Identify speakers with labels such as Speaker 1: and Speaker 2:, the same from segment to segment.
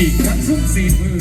Speaker 1: อีกครั้งสุดสี่มือ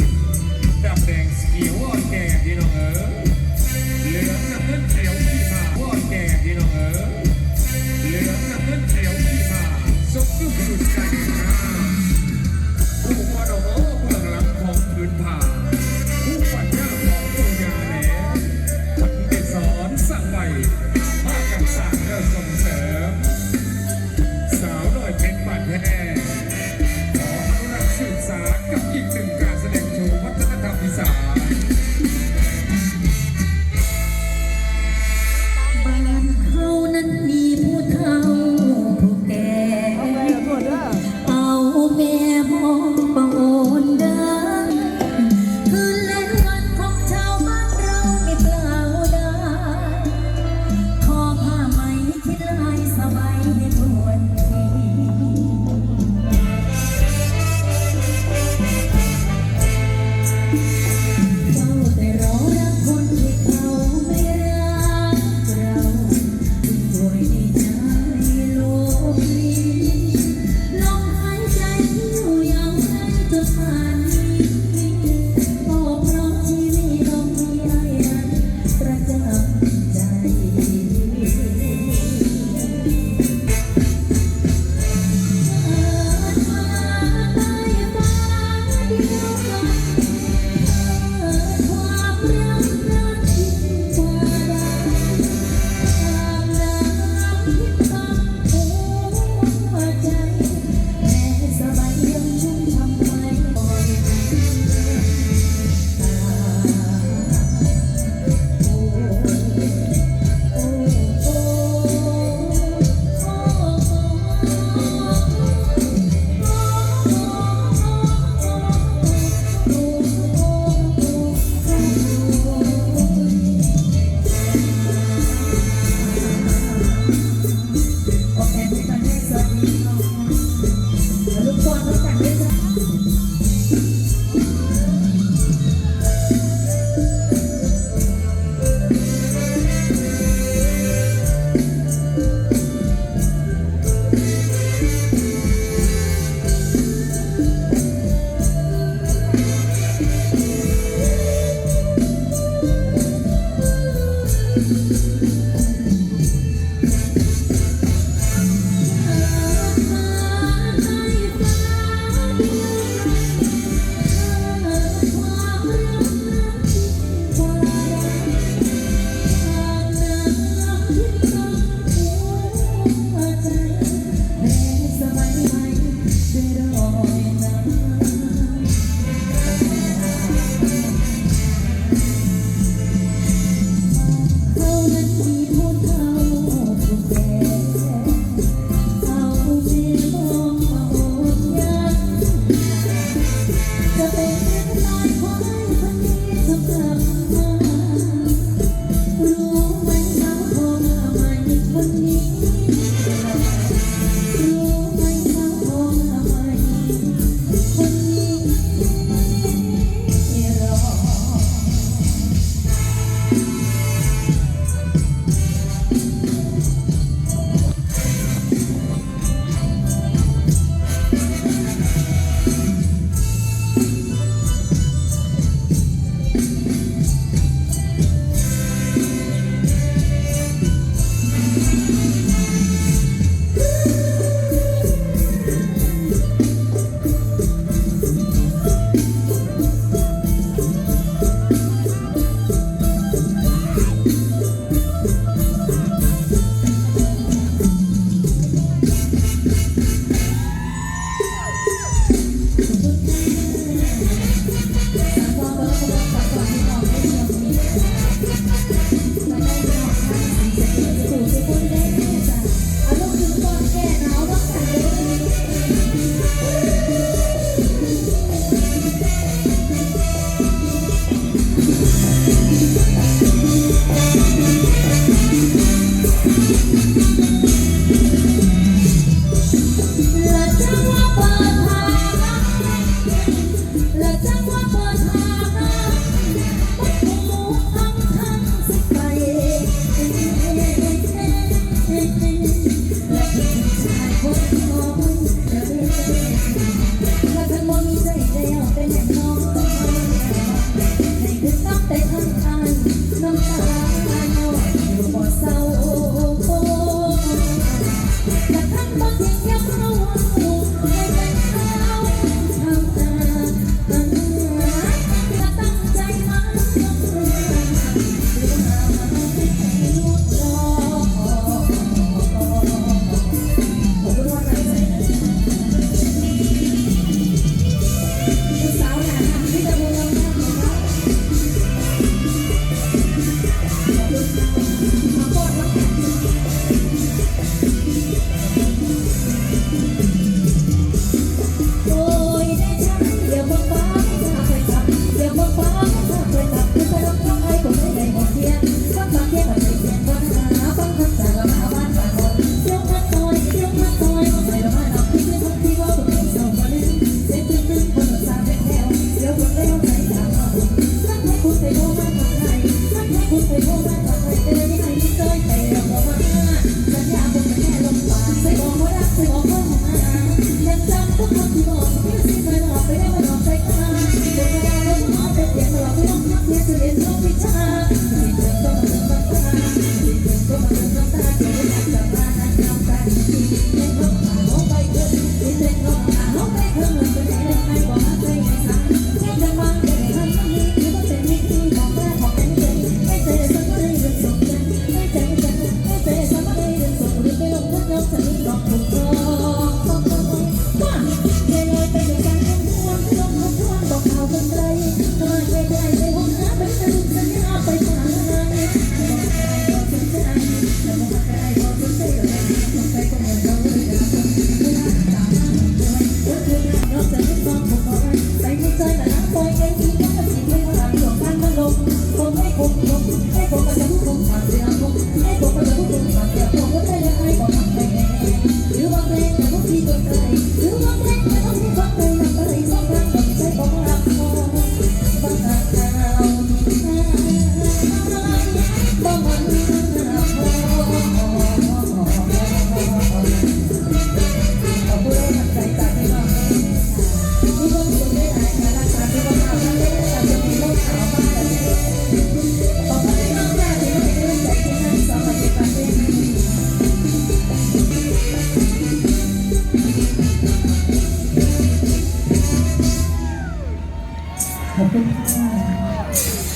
Speaker 2: รักคคนนี้ต้องกลับม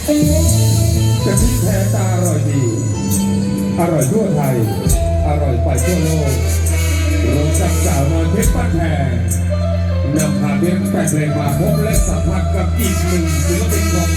Speaker 1: จะพิแพรตาอร่อยดี อร่อยทั่วไทย อร่อยไปทั่วโลกรวมกับสาวน้อยเพชรบ้นแพรนำพาเพชรแต่งเพลงมาพบและสัมผัสกับอีกหนึ่งศิลปินของ